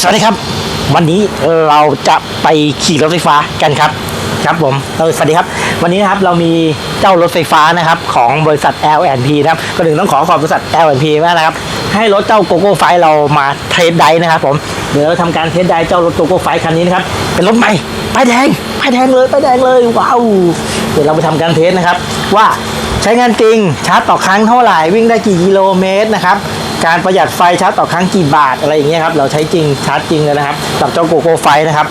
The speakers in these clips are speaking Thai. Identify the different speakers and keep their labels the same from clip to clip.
Speaker 1: สวัสดีครับ วันนี้เราจะไปขี่รถไฟฟ้ากันครับ ครับผมเออสวัสดีครับ วันนี้นะครับเรามีเจ้ารถไฟฟ้านะครับของบริษัท L&P นะครับก็หนึ่งต้องขอขอบบริษัท L&P มากนะครับ ให้รถเจ้าโกโก้ไฟเรามาเทสไดฟ์นะครับผมเดี๋ยวเราทำการเทสไดฟ์เจ้ารถโกโก้ไฟคันนี้นะครับเป็นรถใหม่ป้ายแดงป้ายแดงเลยป้ายแดงเลยว้าวเดี๋ยวเราไปทำการเทสนะครับ ว่า ใช้งานจริงชาร์จต่อครั้งเท่าไหร่วิ่งได้กี่กิโลเมตรนะครับการประหยัดไฟชาร์จต่อครั้งกี่บาทอะไรอย่างเงี้ยครับเราใช้จริงชาร์จจริงเลยนะครับกับเจ้าโกโก้ไฟนะครับ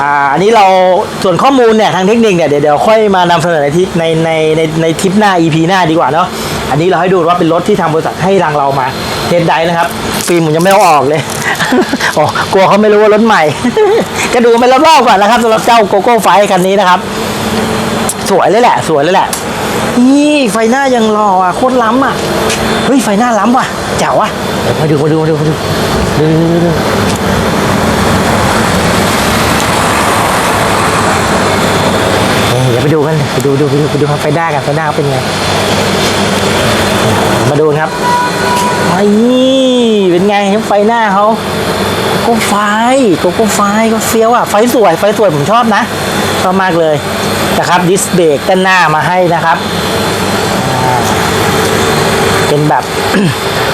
Speaker 1: อ่าอันนี้เราส่วนข้อมูลเนี่ยทางเทคนิคเนี่ยเดี๋ยวเดี๋ยวค่อยมานำเสนอในที่ในในในในทิปหน้า EP หน้าดีกว่าเนาะอันนี้เราให้ดูว่าเป็นรถที่ทางบริษัทให้รังเรามาเทสไดฟ์นะครับฟิล์มผมยังไม่เอาออกเลยโอ้กลัวเขาไม่รู้ว่ารถใหม่ ก็ดูไปรอบๆก่อนนะครับสำหรับเจ้าโกโก้ไฟคันนี้นะครับ สวยเลยแหละ สวยเลยแหละ นี่ไฟหน้ายังรออะโคตรล้ำอะเฮ้ยไฟหน้าล้ำว่ะแจ๋วว่ะเดี๋ยวมาดูมาดูมาดูมาดูดูดูดูเฮ้ยเดี๋ยวไปดูกันไปดูดูไปดูไปดูไฟหน้ากันไฟหน้าเป็นไงมาดูครับไอ้เป็นไงครับไฟหน้าเขากโก้ไฟกโก้ไฟก็เฟี้ยวอะไฟสวยไฟสวยผมชอบนะชอบมากเลย นะครับดิสเบรกด้านหน้ามาให้นะครับ เป็นแบบ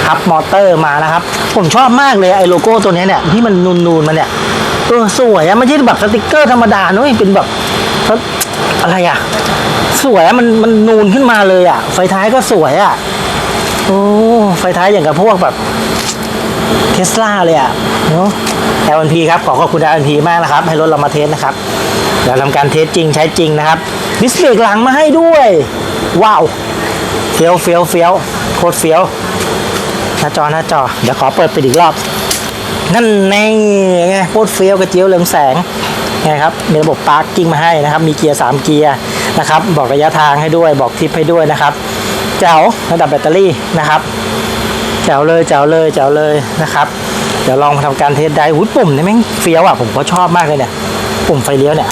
Speaker 1: ฮับมอเตอร์มานะครับ ผมชอบมากเลยไอ้โลโก้ตัวนี้เนี่ยที่มันนูนๆมันเนี่ยเออสวยอะไม่ใช่แบบสติกเกอร์ธรรมดาเนอะเป็นแบบอะไรอะสวยอะมันมันนูนขึ้นมาเลยอะไฟท้ายก็สวยอะโอ้ไฟท้ายอย่างกับพวกแบบ เทสลาเลยอะเนาะ L&P ครับ ขอขอบคุณ L&P มากนะครับ ให้รถเรามาเทสนะครับเดี๋ยวทำการเทสจริงใช้จริงนะครับ ดิสเบรกหลังมาให้ด้วย ว้าวเฟี้ยวเฟี้ยวเฟี้ยวโคตรเฟี้ยวหน้าจอหน้าจอ เดี๋ยวขอเปิดไปอีกรอบ นั่นแน่ไงโคตรเฟี้ยวกระเจียวเรืองแสงไงครับมีระบบปาร์กิ้งมาให้นะครับ มีเกียร์ 3 เกียร์นะครับ บอกระยะทางให้ด้วย บอกทิปให้ด้วยนะครับแจ๋วระดับแบตเตอรี่นะครับ แจ๋วเลยแจ๋วเลยแจ๋วเลยนะครับ เดี๋ยวลองทำการเทสได้หุ้ยปุ่มเนี่ยแม่งเฟี้ยวอะผมก็ชอบมากเลยเนี่ย ปุ่มไฟเลี้ยวเนี่ย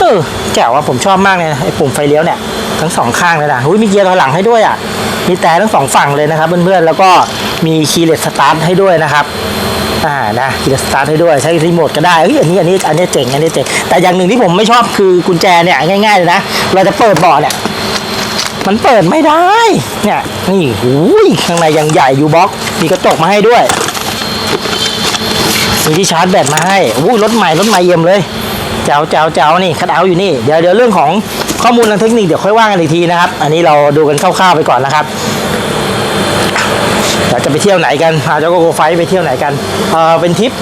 Speaker 1: เออแจ๋วอะผมชอบมากเลยไอ้ปุ่มไฟเลี้ยวเนี่ยทั้งสองข้างเลยนะหุ้ยมีเกียร์ถอยหลังให้ด้วยอะมีแต่ทั้งสองฝั่งเลยนะครับเพื่อนๆแล้วก็มีคีย์เลสสตาร์ทให้ด้วยนะครับอ่านะคีย์เลสสตาร์ทให้ด้วยใช้รีโมทก็ได้เอ้ยอันนี้อันนี้อันนี้เจ๋งอันนี้เจ๋งแต่อย่างหนึ่งที่ผมไม่ชอบคือกุญแจเนี่ยง่ายๆเลยนะเราจะเปิดเบาะเนี่ย มันเปิดไม่ได้ เนี่ยนี่หูยข้างในยังใหญ่อยู่บล็อก มีกระจกมาให้ด้วยมีที่ชาร์จแบตมาให้อู้รถใหม่รถใหม่เยี่ยมเลยเจ้าเจ้าเจ้านี่คัดเอาอยู่นี่เดี๋ยวเดี๋ยวเรื่องของข้อมูลทางเทคนิคเดี๋ยวค่อยว่ากันอีกทีนะครับ อันนี้เราดูกันคร่าวๆไปก่อนนะครับเราจะไปเที่ยวไหนกันพาเจ้าโกโกไฟไปเที่ยวไหนกันเออเป็นทริป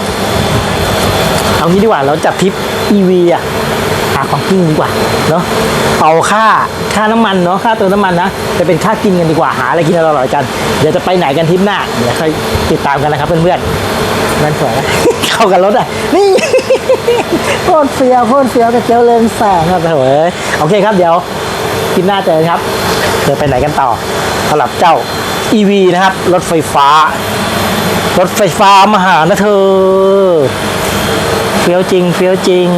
Speaker 1: เอางี้ดีกว่าเราจัดทริป EV อะาของกินดีกว่าเนาะเอาค่าค่าน้ำมันเนาะค่าเติมน้ำมันนะจะเป็นค่ากินกันดีกว่าหาอะไรกินอร่อยๆกันเดี๋ยวจะไปไหนกันทริปหน้าเดี๋ยวค่อยติดตามกันนะครับเพื่อนๆนั่นสวยนะเข้ากันรถอะนี่โคตรเฟี้ยวโคตรเฟี้ยวกับเจลเลนแสงครับโอ้ยโอเคครับเดี๋ยวคลิปหน้าเจอกันครับเดี๋ยวไปไหนกันต่อสำหรับเจ้า EV นะครับ รถไฟฟ้า รถไฟฟ้ามาหานะเธอ เฟี้ยวจริง เฟี้ยวจริง